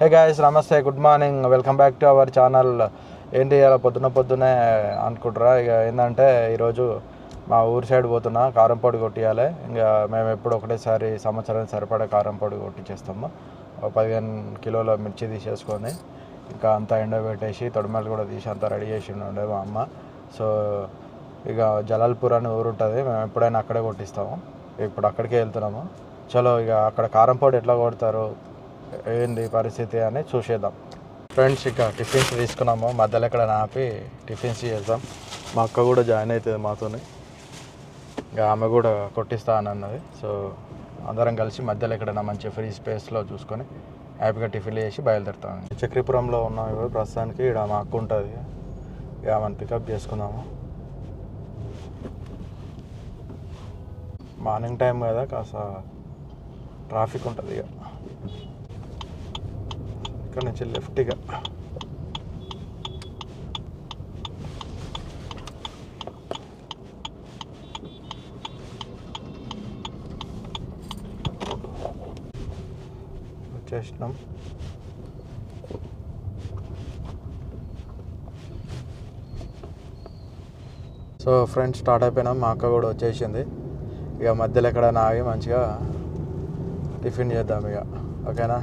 హే guys నమస్తే good morning welcome back to our channel ఏంటి ఇలా పొద్దున పొద్దునే అనుకుంటారా? ఇక ఏంటంటే ఈరోజు మా ఊరి సైడ్ పోతున్నా కారం పొడి కొట్టియాలి. ఇంకా మేము ఎప్పుడు ఒకటేసారి సంవత్సరానికి సరిపడా కారం పొడి కొట్టించేస్తాము. ఒక పదిహేను కిలోల మిర్చి తీసేసుకొని ఇంకా అంతా ఎండబెట్టేసి తొడిమలు కూడా తీసి అంతా రెడీ చేసి ఉండే మా అమ్మ. సో ఇక జలాల్పూర్ అనే ఊరు ఉంటుంది. మేము ఎప్పుడైనా అక్కడే కొట్టిస్తాము. ఇప్పుడు అక్కడికే వెళ్తున్నాము. చలో ఇక అక్కడ కారం పొడి ఎట్లా కొడతారు? ఏంది పరిస్థితి అని చూసేద్దాం. ఫ్రెండ్స్ ఇక టిఫిన్స్ తీసుకున్నాము. మధ్యలో ఎక్కడ ఆపి టిఫిన్స్ చేద్దాం. మా అక్క కూడా జాయిన్ అవుతుంది మాతోని. ఇక ఆమె కూడా కొట్టిస్తా అని అన్నది. సో అందరం కలిసి మధ్యలో ఎక్కడైనా మంచి ఫ్రీ స్పేస్లో చూసుకొని హ్యాపీగా టిఫిన్లు చేసి బయలుదేరుతాం. చక్రీపురంలో ఉన్నాం ఇప్పుడు ప్రస్తుతానికి. ఇక్కడ మా అక్క ఉంటుంది. ఇక ఆమెను పికప్ చేసుకుందాము. మార్నింగ్ టైం కదా కాస్త ట్రాఫిక్ ఉంటుంది ఇక. ఇక్కడ నుంచి లెఫ్ట్గా వచ్చేసినాం. సో ఫ్రెండ్స్ స్టార్ట్ అయిపోయినాం. మా అక్క కూడా వచ్చేసింది. ఇక మధ్యలో ఎక్కడ ఆగి మంచిగా టిఫిన్ చేద్దాం ఇక. ఓకేనా?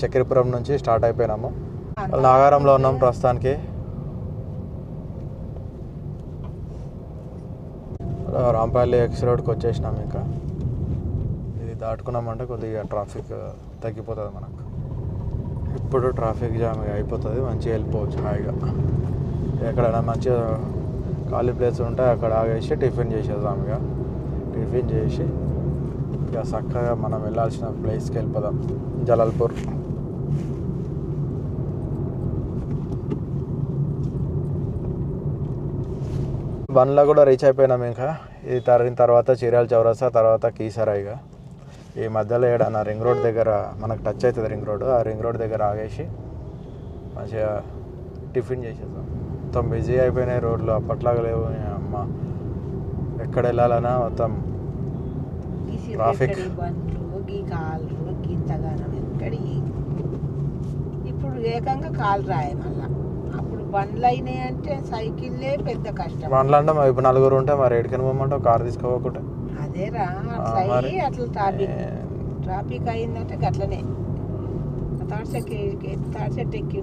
చక్కెరపురం నుంచి స్టార్ట్ అయిపోయినాము. నాగారంలో ఉన్నాం ప్రస్తుతానికి. రాంపల్లి ఎక్స్ రోడ్కి వచ్చేసినాం ఇంకా. ఇది దాటుకున్నామంటే కొద్దిగా ట్రాఫిక్ తగ్గిపోతుంది మనకు. ఇప్పుడు ట్రాఫిక్ జామ్ అయిపోతుంది మంచిగా వెళ్ళిపోవచ్చు హాయిగా. ఎక్కడైనా మంచిగా ఖాళీ ప్లేస్ ఉంటే అక్కడ ఆగేసి టిఫిన్ చేసేద్దాం ఇక. టిఫిన్ చేసి ఇక చక్కగా మనం వెళ్ళాల్సిన ప్లేస్కి వెళ్ళిపోదాం. జలాల్పూర్. బండ్లో కూడా రీచ్ అయిపోయినాం ఇంకా. ఇది తరిగిన తర్వాత చీరాల చౌరస్తా తర్వాత కీసరా ఇక ఈ మధ్యలో ఏడన్నా రింగ్ రోడ్ దగ్గర మనకు టచ్ అవుతుంది రింగ్ రోడ్ ఆ రింగ్ రోడ్ దగ్గర ఆగేసి మంచిగా టిఫిన్ చేసేద్దాం మొత్తం బిజీ అయిపోయినాయి రోడ్లు అప్పట్లాగా లేవు. అమ్మ ఎక్కడ వెళ్ళాలన్నా మొత్తం ట్రాఫిక్. ఇప్పుడు ఏకంగా కాలు రాయి మళ్ళా. బండ్లు అయినాయి అంటే సైకిల్లే పెద్ద కష్టం. బండ్లు అంటే మరి ఇప్పుడు నలుగురు ఉంటే మరి ఎడికని పోమంటావు కారు తీసుకోకుండా అదేరా అట్లా మరి? అయ్యి అట్లా ట్రాఫిక్ ట్రాఫిక్ అయిందంటే గట్లనే తాడు చెట్టు తాడు చెట్టు ఎక్కి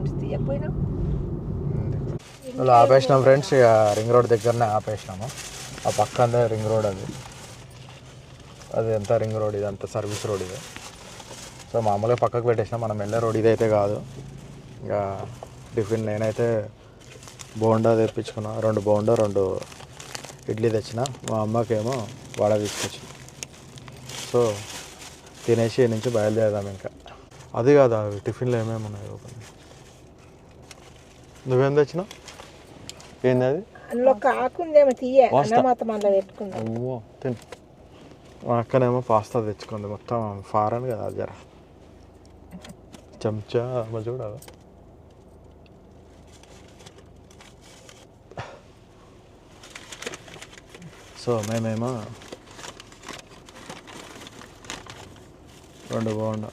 ఇలా ఆపేసినాం ఫ్రెండ్స్ ఇక రింగ్ రోడ్ దగ్గరనే ఆపేసినాము. ఆ పక్కనే రింగ్ రోడ్ అది. అది ఎంత రింగ్ రోడ్ ఇది అంత సర్వీస్ రోడ్ ఇది. సో మామూలుగా పక్కకు పెట్టేసినాం. మనం వెళ్ళే రోడ్ ఇదైతే కాదు. ఇంకా టిఫిన్ నేనైతే బోండా తెప్పించుకున్నా. రెండు బోండా రెండు ఇడ్లీ తెచ్చిన. మా అమ్మకేమో వడ తీసుకొచ్చిన సో తినేసి నుంచి బయలుదేరదాం ఇంకా. అది కాదు అవి టిఫిన్లో ఏమేమి ఉన్నాయి నువ్వేం తెచ్చినావు? ఏంది అది అమ్మో తిను. మా అక్కనేమో పాస్తా తెచ్చుకుంది. మొత్తం ఫారెన్ కదా జర. చెంచా చూడాలి సో మేమేమో రెండు బాగుండా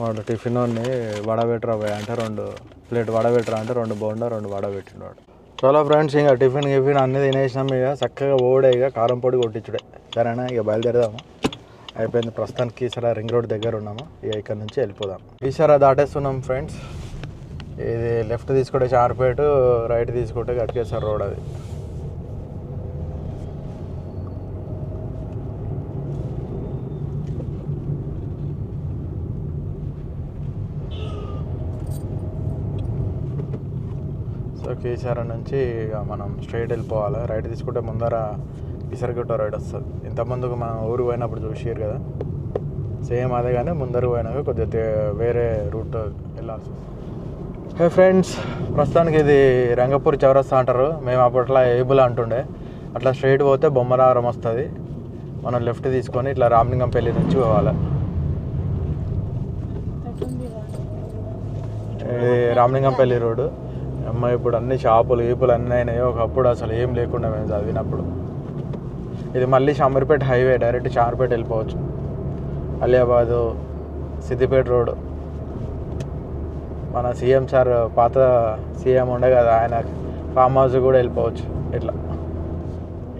వాడు టిఫిన్ ఉంది వడబెట్టరా పోయి అంటే రెండు ప్లేట్ వడబెట్టరా అంటే రెండు బోండా రెండు వడబెట్టిండు వాడు చాలా ఫ్రెండ్స్ ఇంకా టిఫిన్ గిఫిన్ అన్నీ తినేసినాం ఇక చక్కగా ఓడే ఇక కారం పొడి కొట్టించుడే. సరేనా? ఇక బయలుదేరదాము. అయిపోయింది ప్రస్తుతానికి ఈసారి రింగ్ రోడ్ దగ్గర ఉన్నాము. ఇక ఇక్కడ నుంచి వెళ్ళిపోదాం. ఈసారి దాటేస్తున్నాం ఫ్రెండ్స్. ఇది లెఫ్ట్ తీసుకుంటే చార్పేట రైట్ తీసుకుంటే గట్కేశ్వర రోడ్ అది. సో కేసీఆర్ నుంచి ఇక మనం స్ట్రైట్ వెళ్ళిపోవాలి. రైట్ తీసుకుంటే ముందర ఇసరగుట్ట రైడ్ వస్తుంది. ఇంతకుముందుకు మనం ఊరు పోయినప్పుడు చూసారు కదా? సేమ్ అదే కానీ ముందర పోయినాక కొద్దిగా వేరే రూట్ వెళ్ళాల్సి వస్తుంది. హే ఫ్రెండ్స్ ప్రస్తుతానికి ఇది రంగపూర్ చౌరస్తా అంటారు. మేము అప్పట్లో ఏబుల్ అంటుండే. అట్లా స్ట్రైట్ పోతే బొమ్మరారం వస్తుంది. మనం లెఫ్ట్ తీసుకొని ఇట్లా రామలింగంపల్లి నుంచి పోవాలి. ఇది రామలింగంపల్లి రోడ్డు అమ్మ ఇప్పుడు అన్ని షాపులు గీపులు అన్నీ అయినాయి. ఒకప్పుడు అసలు ఏం లేకుండా మేము చదివినప్పుడు. ఇది మళ్ళీ షామర్పేట హైవే డైరెక్ట్ షామర్పేట వెళ్ళిపోవచ్చు. అలియాబాదు సిద్దిపేట రోడ్. మన సీఎం సార్ పాత సీఎం ఉండే కదా ఆయన ఫామ్ హౌస్ కూడా వెళ్ళిపోవచ్చు ఇట్లా.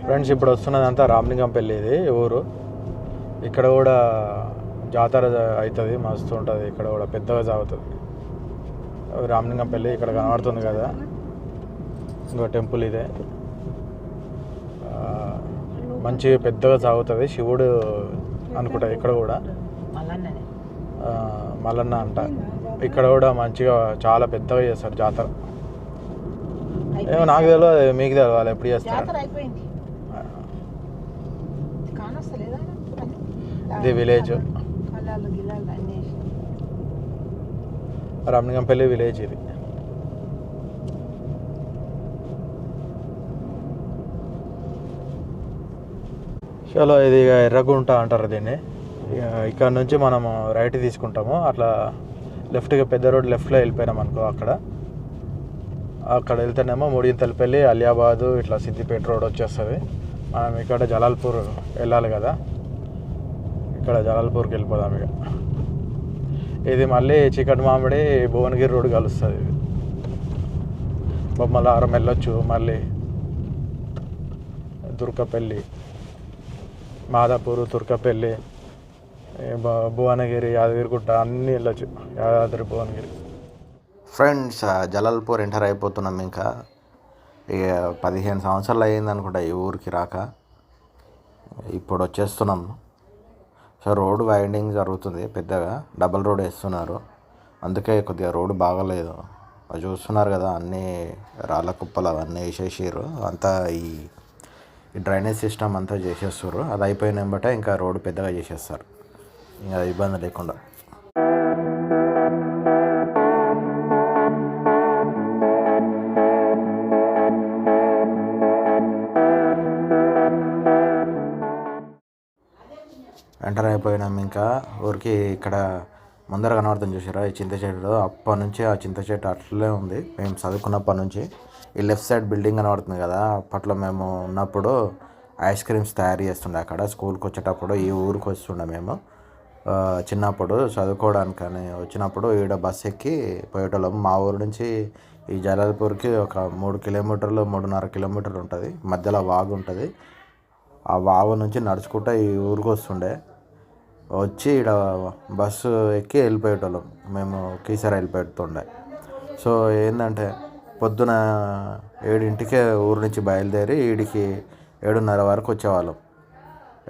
ఫ్రెండ్స్ ఇప్పుడు వస్తున్నదంతా రామలింగంపల్లి ఇది ఊరు. ఇక్కడ కూడా జాతర అవుతుంది మస్తు ఉంటుంది ఇక్కడ కూడా పెద్దగా సాగుతుంది. రామలింగంపల్లి ఇక్కడ కనబడుతుంది కదా. ఇంకో టెంపుల్ ఇదే. మంచి పెద్దగా సాగుతుంది శివుడు అనుకుంటా ఇక్కడ కూడా. మల్లన్న అంట. ఇక్కడ కూడా మంచిగా చాలా పెద్దగా చేస్తారు జాతర. ఏమో నాకు తెలియదు మీకు తెలియదు వాళ్ళు ఎప్పుడు చేస్తారు? ఇది వేసి. రామలింగంపల్లి విలేజ్ ఇది. చలో ఇది ఎర్రగుంట అంటారు దీన్ని. ఇక్కడ నుంచి మనము రైట్ తీసుకుంటాము. అట్లా లెఫ్ట్గా పెద్ద రోడ్ లెఫ్ట్లో వెళ్ళిపోయినాం అనుకో అక్కడ. అక్కడ వెళ్తేనేమో మూడింతలపల్లి అలియాబాదు ఇట్లా సిద్దిపేట రోడ్ వచ్చేస్తుంది. మనం ఇక్కడ జలాల్పూర్ వెళ్ళాలి కదా. ఇక్కడ జలాల్పూర్కి వెళ్ళిపోదాం ఇక. ఇది మళ్ళీ చికెన్ మామిడి భువనగిరి రోడ్ కలుస్తుంది. ఇది బొమ్మలారం వెళ్ళొచ్చు మళ్ళీ దుర్గపల్లి మాదాపూర్ తుర్కపల్లి భువనగిరి యాదగిరిగుట్ట అన్నీ వెళ్ళొచ్చు. యాదాద్రి భువనగిరి. ఫ్రెండ్స్ ఆ జలాల్పూర్ ఎంటర్ అయిపోతున్నాం ఇంకా. ఇక పదిహేను సంవత్సరాలు అయ్యింది అనుకుంటా ఈ ఊరికి రాక. ఇప్పుడు వచ్చేస్తున్నాం. సో రోడ్డు వైండింగ్ జరుగుతుంది పెద్దగా. డబల్ రోడ్ వేస్తున్నారు. అందుకే కొద్దిగా రోడ్డు బాగలేదు. అది చూస్తున్నారు కదా అన్నీ రాళ్ళ కుప్పలు అవన్నీ వేసేసారు అంతా ఈ ఈ డ్రైనేజ్ సిస్టమ్ అంతా చేసేస్తారు అది అయిపోయిన బట్టే ఇంకా రోడ్డు పెద్దగా చేసేస్తారు. ఇంకా ఇబ్బంది లేకుండా. ఎంటర్ అయిపోయినాం ఇంకా. ఊరికి ఇక్కడ ముందర కనబడుతుంది చూసారా ఈ చింత చెట్టు అప్పటి నుంచి ఆ చింత చెట్టు అట్లే ఉంది. మేము చదువుకున్నప్పటి నుంచి. ఈ లెఫ్ట్ సైడ్ బిల్డింగ్ కనబడుతుంది కదా అప్పట్లో మేము ఉన్నప్పుడు ఐస్ క్రీమ్స్ తయారు చేస్తుండే అక్కడ. స్కూల్కి వచ్చేటప్పుడు ఈ ఊరికి వస్తుండే మేము. చిన్నప్పుడు చిన్నప్పుడు చదువుకోవడానికని వచ్చినప్పుడు ఈడ బస్సు ఎక్కి పోయేటోళ్ళం. మా ఊరు నుంచి ఈ జలాల్పూర్కి ఒక మూడు కిలోమీటర్లు మూడున్నర కిలోమీటర్లు ఉంటుంది. మధ్యలో వాగు ఉంటుంది. ఆ వాగు నుంచి నడుచుకుంటూ ఈ ఊరికి వస్తుండే. వచ్చి ఇక్కడ బస్సు ఎక్కి వెళ్ళిపోయేటోళ్ళం. మేము కీసర వెళ్ళిపోతుండే. సో ఏంటంటే పొద్దున ఏడింటికే ఊరు నుంచి బయలుదేరి ఈడికి ఏడున్నర వరకు వచ్చేవాళ్ళం.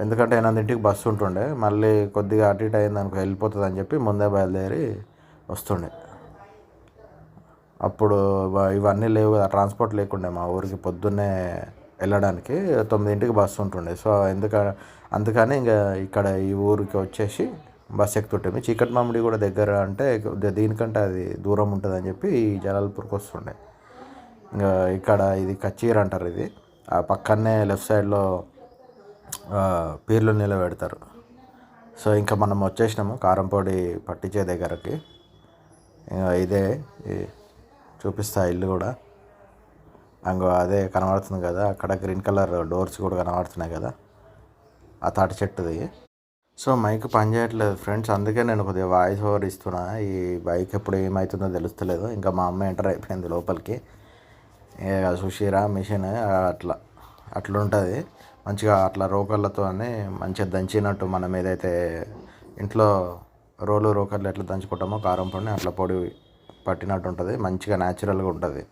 ఎందుకంటే ఎనిమిదింటికి బస్సు ఉంటుండే. మళ్ళీ కొద్దిగా అటు ఇటు అయింది అనుకో వెళ్ళిపోతుంది అని చెప్పి ముందే బయలుదేరి వస్తుండే. అప్పుడు ఇవన్నీ లేవు కదా ట్రాన్స్పోర్ట్ లేకుండే మా ఊరికి పొద్దున్నే వెళ్ళడానికి తొమ్మిదింటికి బస్సు ఉంటుండే. సో ఎందుక అందుకని ఇంకా ఇక్కడ ఈ ఊరికి వచ్చేసి బస్సు ఎక్కుతుంటే చీకటి మామిడి కూడా దగ్గర అంటే దీనికంటే అది దూరం ఉంటుంది అని చెప్పి ఈ జలాల్పూర్కి వస్తుండే. ఇంకా ఇక్కడ ఇది కచ్చీర్ అంటారు ఇది. ఆ పక్కనే లెఫ్ట్ సైడ్లో పీర్లు నిలబెడతారు సో ఇంకా మనం వచ్చేసినాము కారంపొడి పట్టించే దగ్గరకి. ఇదే ఈ- చూపిస్తా ఇల్లు కూడా. అంగో అదే కనబడుతుంది కదా అక్కడ గ్రీన్ కలర్ డోర్స్ కూడా కనబడుతున్నాయి కదా ఆ తాటి చెట్టుది. సో మైక్ పనిచేయట్లేదు ఫ్రెండ్స్ అందుకే నేను కొద్దిగా వాయిస్ ఓవర్ ఇస్తున్నా. ఈ బైక్ ఎప్పుడు ఏమవుతుందో తెలుస్తలేదు. ఇంకా మా అమ్మ ఎంటర్ అయిపోయింది లోపలికి. సుషీరా మిషన్ అట్లా అట్లుంటుంది. మంచిగా అట్లా రోకర్లతోనే మంచిగా దంచినట్టు మనం ఏదైతే ఇంట్లో రోలు రోకర్లు ఎట్లా దంచుకుంటామో కారం పొడిని అట్లా పొడి పట్టినట్టు ఉంటుంది మంచిగా న్యాచురల్గా ఉంటుంది.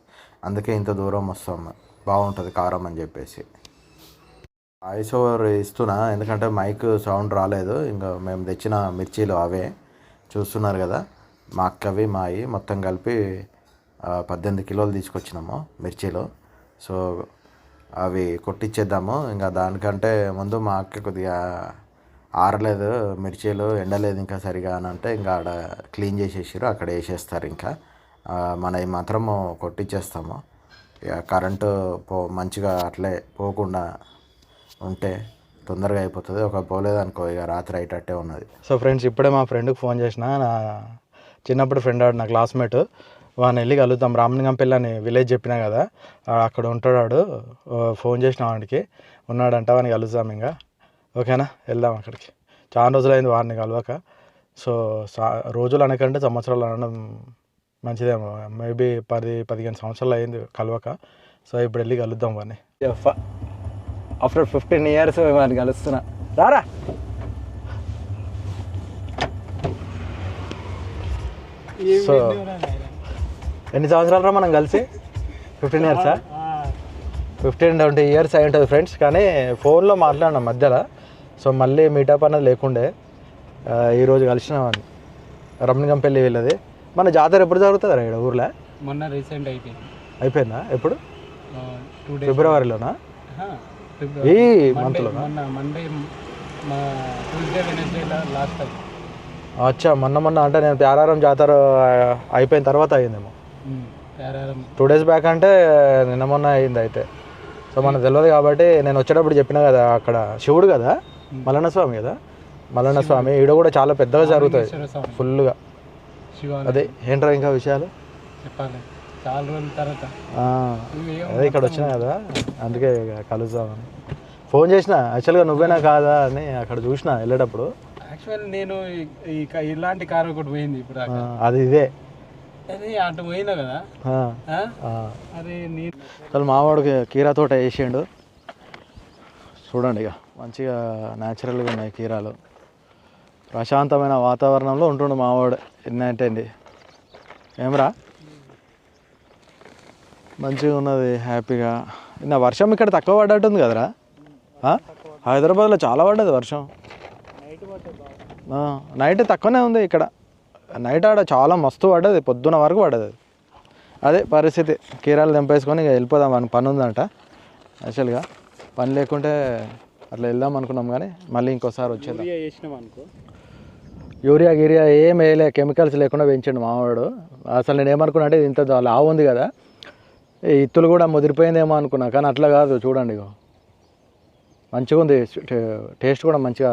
అందుకే ఇంత దూరం వస్తాం బాగుంటుంది కారం అని చెప్పేసి. వాయిస్ ఓవర్ ఇస్తున్నా ఎందుకంటే మైక్ సౌండ్ రాలేదు ఇంకా మేము తెచ్చిన మిర్చీలు అవే చూస్తున్నారు కదా. మా అక్కవి మాయి మొత్తం కలిపి పద్దెనిమిది కిలోలు తీసుకొచ్చినాము మిర్చీలు. సో అవి కొట్టించేద్దాము ఇంకా దానికంటే ముందు మా అక్క కొద్దిగా ఆరలేదు మిర్చీలు ఎండలేదు ఇంకా సరిగా అని అంటే ఇంకా ఆడ క్లీన్ చేసేసారు అక్కడ వేసేస్తారు ఇంకా. ఆ, మనవి మాత్రము కొట్టించేస్తాము ఇక కరెంటు పో మంచిగా అట్లే పోకుండా ఉంటే తొందరగా అయిపోతుంది. ఒక పోలేదనుకో ఇక రాత్రి అయ్యేటట్టే ఉన్నది. సో ఫ్రెండ్స్ ఇప్పుడే మా ఫ్రెండ్కి ఫోన్ చేసిన నా చిన్నప్పుడు ఫ్రెండ్ ఆడు నా క్లాస్మేట్. వాడిని వెళ్ళి కలుద్దాం. రామలింగంపల్లి అని విలేజ్ చెప్పినా కదా అక్కడ ఉంటాడు ఫోన్ చేసిన వాడికి. ఉన్నాడంట వాడిని కలుద్దాం ఇంకా. ఓకేనా? వెళ్దాం అక్కడికి. చాలా రోజులైంది వారిని కలవక. సో సా రోజులు అనకంటే సంవత్సరాలు అనడం మంచిదేమో. మేబీ పది పదిహేను సంవత్సరాలు అయింది కలవక. సో ఇప్పుడు వెళ్ళి కలుద్దాం వాడిని. ఆఫ్టర్ ఫిఫ్టీన్ ఇయర్స్ వాడిని కలుస్తున్నా. రారా? సో ఎన్ని సంవత్సరాలు రా మనం కలిసి? ఫిఫ్టీన్ ఇయర్సా ఫిఫ్టీన్ ట్వంటీ ఇయర్స్ అయి ఉంటుంది ఫ్రెండ్స్ కానీ ఫోన్లో మాట్లాడినాం మధ్యలో. సో మళ్ళీ మీటప్ అనేది లేకుండే ఈరోజు కలిసినామని రమణిగంపల్లి వీళ్ళది. మన జాతర ఎప్పుడు జరుగుతుంది రా ఇక్కడ ఊర్లో? మొన్న రీసెంట్ అయిపోయింది. అయిపోయిందా ఎప్పుడు? ఫిబ్రవరిలోనా? ఈ మంత్లోనా మొన్న మండే మా ట్యూస్డే వెనస్డే లాస్ట్ టైం అచ్చా మొన్న మొన్న అంటే నేను ప్యారారం జాతర అయిపోయిన తర్వాత అయ్యిందేమో. టూ డేస్ బ్యాక్ అంటే నిన్న మొన్న అయింది అయితే. సో మనకు తెలియదు కాబట్టి నేను వచ్చేటప్పుడు చెప్పినా కదా అక్కడ. శివుడు కదా? మల్లన్న స్వామి కదా? మల్లన్న స్వామి ఈడ కూడా చాలా పెద్దగా జరుగుతుంది ఫుల్గా అదే ఏంట్రా ఇంకా విషయాలు? చెప్పాలి. చాలా రోజుల తర్వాత. అదే ఇక్కడ వచ్చినా కదా? అందుకే ఇక కలుద్దామని. ఫోన్ చేసిన యాక్చువల్గా నువ్వేనా కాదా అని అక్కడ చూసిన వెళ్ళేటప్పుడు. యాక్చువల్ నేను ఇలాంటి కారు ఒకటి పోయింది ఇప్పుడు అది ఇదే. అటు పోయినా కదా. అరే అసలు మావాడికి కీరా తోట వేసిండు. చూడండి ఇక మంచిగా న్యాచురల్గా ఉన్నాయి కీరాలు. ప్రశాంతమైన వాతావరణంలో ఉంటుండు మావాడు ఎన్నంటండి ఏమరా? మంచిగా ఉన్నది హ్యాపీగా. నిన్న వర్షం ఇక్కడ తక్కువ పడ్డట్టుంది కదరా? ఆ? హైదరాబాద్లో చాలా పడ్డది వర్షం. ఆ, నైట్ తక్కువనే ఉంది ఇక్కడ. నైట్ ఆడ చాలా మస్తు పడ్డది పొద్దున వరకు పడ్డది అదే. పరిస్థితి కీరాలు తెంపేసుకొని ఇక వెళ్ళిపోదాం అని పని ఉందంట. యాక్చువల్గా పని లేకుంటే అట్లా వెళ్దాం అనుకున్నాం కానీ మళ్ళీ ఇంకోసారి అనుకో? యూరియా గిరియా ఏం వేయలే కెమికల్స్ లేకుండా పెంచండు మావాడు. అసలు నేను ఏమనుకున్నా అంటే ఇంత లావు ఉంది కదా. ఈ ఇత్తులు కూడా ముదిరిపోయిందేమో అనుకున్నా కానీ అట్లా కాదు చూడండి ఇగో. మంచిగా ఉంది టేస్ట్ కూడా మంచిగా.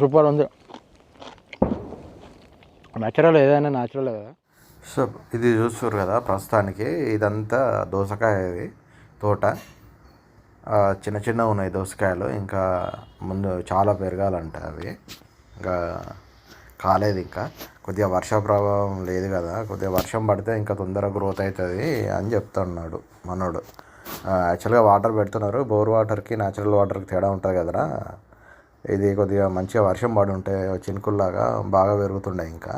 సూపర్ ఉంది. న్యాచురల్ ఏదైనా న్యాచురల్ కదా. సో ఇది చూస్తారు కదా ప్రస్తుతానికి. ఇదంతా దోసకాయ ఇది తోట. చిన్న చిన్న ఉన్నాయి దోసకాయలు. ఇంకా ముందు చాలా పెరగాలంట అవి. ఇంకా కాలేదు ఇంకా. కొద్దిగా వర్ష ప్రభావం లేదు కదా. కొద్దిగా వర్షం పడితే ఇంకా తొందరగా గ్రోత్ అవుతుంది అని చెప్తున్నాడు మనోడు. యాక్చువల్గా వాటర్ పెడుతున్నారు. బోర్ వాటర్కి న్యాచురల్ వాటర్కి తేడా ఉంటుంది కదరా. ఇది కొద్దిగా మంచిగా వర్షం పడి ఉంటే చినుకుల్లాగా బాగా పెరుగుతుండే ఇంకా.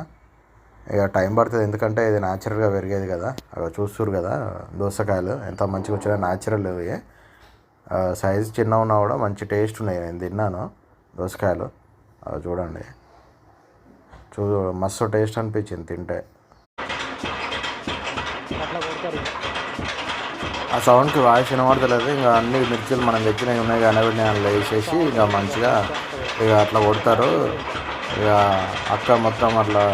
ఇక టైం పడుతుంది ఎందుకంటే ఇది న్యాచురల్గా పెరిగేది కదా. అవి చూస్తురు కదా దోసకాయలు ఎంత మంచిగా వచ్చినా న్యాచురల్ ఇవి సైజ్ చిన్న ఉన్నా కూడా మంచి టేస్ట్ ఉన్నాయి. నేను తిన్నాను దోసకాయలు. అవి చూడండి. చూ మస్తు టేస్ట్ అనిపించింది తింటే. ఆ సౌండ్కి వాయిస్ వినబడతలేదు. ఇంకా అన్ని మిర్చిలు మనం తెచ్చినవి ఉన్నాయి కానీ అవి అందులో వేసేసి ఇంకా మంచిగా ఇక అట్లా కొడతారు. ఇక అక్క మొత్తం అట్లా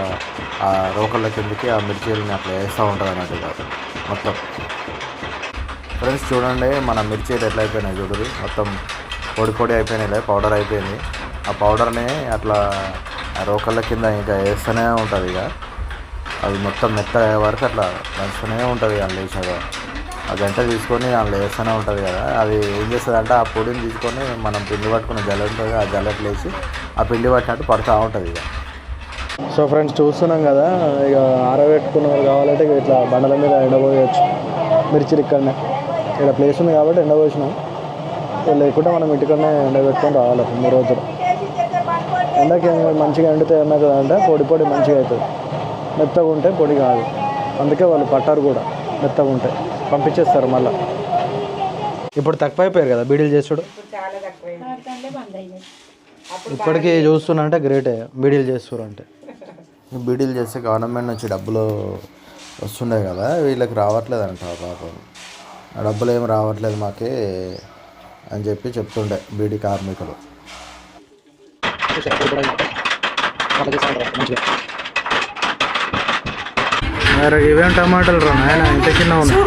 ఆ రోకళ్ళ కిందకి ఆ మిర్చీలని అట్లా వేస్తూ ఉంటుంది అన్నట్టు ఇక మొత్తం. ఫ్రెండ్స్ చూడండి మన మిర్చీలు ఎట్లా అయిపోయినాయి చూడరు మొత్తం పొడి పొడి అయిపోయినాయి పౌడర్ అయిపోయింది. ఆ పౌడర్ని అట్లా ఆ రోకళ్ళ కింద ఇంకా వేస్తూనే ఉంటుంది ఇక. అది మొత్తం మెత్త అయ్యే వరకు అట్లా దంచుతూనే ఉంటుంది అందులో వేసాక ఆ గంట తీసుకొని అందులో వేస్తూనే ఉంటుంది కదా. అది ఏం చేస్తుంది అంటే ఆ పొడిని తీసుకొని మనం పిండి పట్టుకున్న జల్ల ఉంటుంది ఆ జల్లెట్లు వేసి ఆ పిండి పట్టినట్టు పడుతూ ఉంటుంది ఇక. సో ఫ్రెండ్స్ చూస్తున్నాం కదా ఇక ఆరబెట్టుకున్న వాళ్ళు కావాలంటే ఇక ఇట్లా బండల మీద ఎండబోయచ్చు. మిర్చిలు ఇక్కడనే. ఇక్కడ ప్లేస్ ఉంది కాబట్టి ఎండబోసినాం. ఇక లేకుండా మనం ఇంటికనే ఎండబెట్టుకొని రావాలి కొన్ని రోజులు. ఎండకి మంచిగా ఎండితే ఏమవుతుంది అంటే పొడి పొడి మంచిగా అవుతుంది. మెత్తగా ఉంటే పొడి కాదు. అందుకే వాళ్ళు పట్టారు కూడా. మెత్తగా ఉంటే పంపించేస్తారు మళ్ళీ. ఇప్పుడు తక్కువ అయిపోయారు కదా బీడీలు చేసుడు? ఇప్పటికీ చూస్తున్నా అంటే గ్రేటే బీడీలు చేస్తారు అంటే బీడీలు చేస్తే గవర్నమెంట్ నుంచి డబ్బులు వస్తున్నాయి కదా వీళ్ళకి రావట్లేదు అంట పాపం. డబ్బులు ఏమి రావట్లేదు మాకే అని చెప్పి చెప్తుండే బీడీ కార్మికులు. ఇవేం టమాటాలు రా నాయన? ఇంత చిన్న ఉన్నాయి.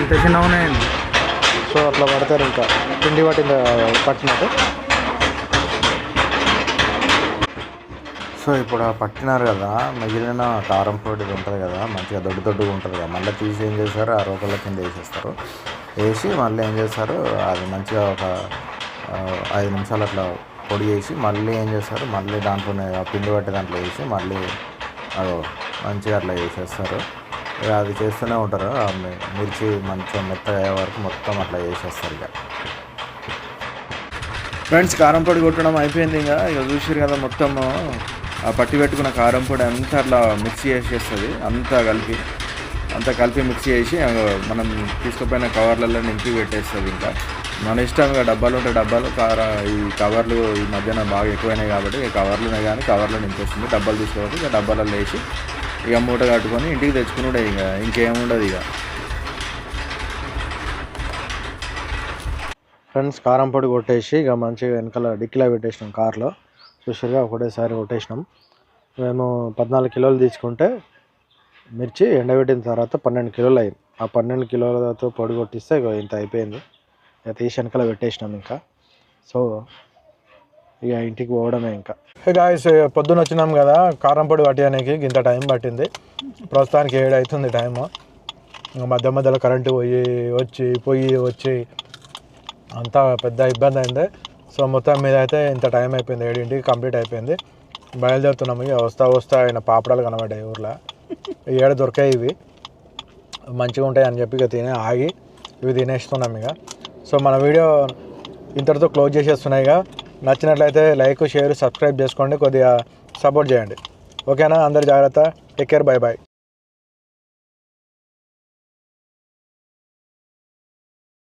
ఇంత చిన్న ఉన్నాయండి సో అట్లా పడతారు ఇంకా. పిండి పట్టింద పట్టినట్టు? సో ఇప్పుడు పట్టినారు కదా మిగిలిన కారం పొడి ఉంటుంది కదా మంచిగా దొడ్డు దొడ్డుగా ఉంటుంది కదా మళ్ళీ తీసి ఏం చేస్తారు? ఆ రోకల కింద వేసేస్తారు. వేసి మళ్ళీ ఏం చేస్తారు? అది మంచిగా ఒక ఐదు నిమిషాలు అట్లా పొడి చేసి మళ్ళీ ఏం చేస్తారు? మళ్ళీ దాంట్లోనే పిండి పట్టి దాంట్లో వేసి మళ్ళీ అదో మంచిగా అట్లా చేసేస్తారు. ఇక అది చేస్తూనే ఉంటారు. మిర్చి మంచిగా మెత్తగా అయ్యే వరకు మొత్తం అట్లా చేసేస్తారు ఇక. ఫ్రెండ్స్ కారం పొడి కొట్టడం అయిపోయింది ఇంకా. ఇక చూసారు కదా మొత్తము ఆ పట్టి పెట్టుకున్న కారం పొడి అంతా అట్లా మిక్స్ చేసేస్తుంది. అంతా కలిపి అంతా కలిపి మిక్స్ చేసి మనం తీసుకుపోయిన కవర్లలో నింపి పెట్టేస్తుంది ఇంకా. మన ఇష్టం ఇక డబ్బాలు ఉంటే డబ్బాలు కార ఈ కవర్లు ఈ మధ్యన బాగా ఎక్కువైనాయి కాబట్టి ఇక కవర్లు కానీ కవర్లో నింపేస్తుంది. డబ్బాలు తీసుకోవచ్చు ఇక డబ్బాలలో వేసి ఇక మూట కట్టుకొని ఇంటికి తెచ్చుకున్నాడే ఇక ఇంకేముండదు ఇక. ఫ్రెండ్స్ కారం పొడి కొట్టేసి ఇక మంచిగా వెనకాల డిక్కీలో పెట్టేసినాం కార్లో. చూసారుగా ఒకటేసారి కొట్టేసినాం. మేము పద్నాలుగు కిలోలు తీసుకుంటే మిర్చి ఎండబెట్టిన తర్వాత పన్నెండు కిలోలు అయింది. ఆ పన్నెండు కిలోలతో పొడి కొట్టిస్తే ఇక ఇంత అయిపోయింది. తీసి వెనకాల పెట్టేసినాం ఇంకా. సో ఇక ఇంటికి పోవడమే ఇంకా. గాయస్ పొద్దున వచ్చినాం కదా కారం పొడి పట్టడానికి ఇంత టైం పట్టింది. ప్రస్తుతానికి ఏడు అవుతుంది టైము మధ్య మధ్యలో కరెంటు పోయి వచ్చి పోయి వచ్చి అంతా పెద్ద ఇబ్బంది అయింది. సో మొత్తం మీద అయితే ఇంత టైం అయిపోయింది ఏడింటికి కంప్లీట్ అయిపోయింది. బయలుదేరుతున్నాము ఇక వస్తా వస్తా ఆయన పాపడాలు కనబడ్డాయి ఊర్లో. ఏడ దొరికాయి ఇవి. మంచిగా ఉంటాయి అని చెప్పి ఇక తినే ఆగి ఇవి తినేస్తున్నాం ఇక. సో మన వీడియో ఇంతటితో క్లోజ్ చేసేస్తున్నాయిగా నచ్చినట్లయితే లైక్ షేర్ సబ్స్క్రైబ్ చేసుకోండి. కొద్దిగా సపోర్ట్ చేయండి. ఓకేనా? అందరు జాగ్రత్త. Take care. Bye bye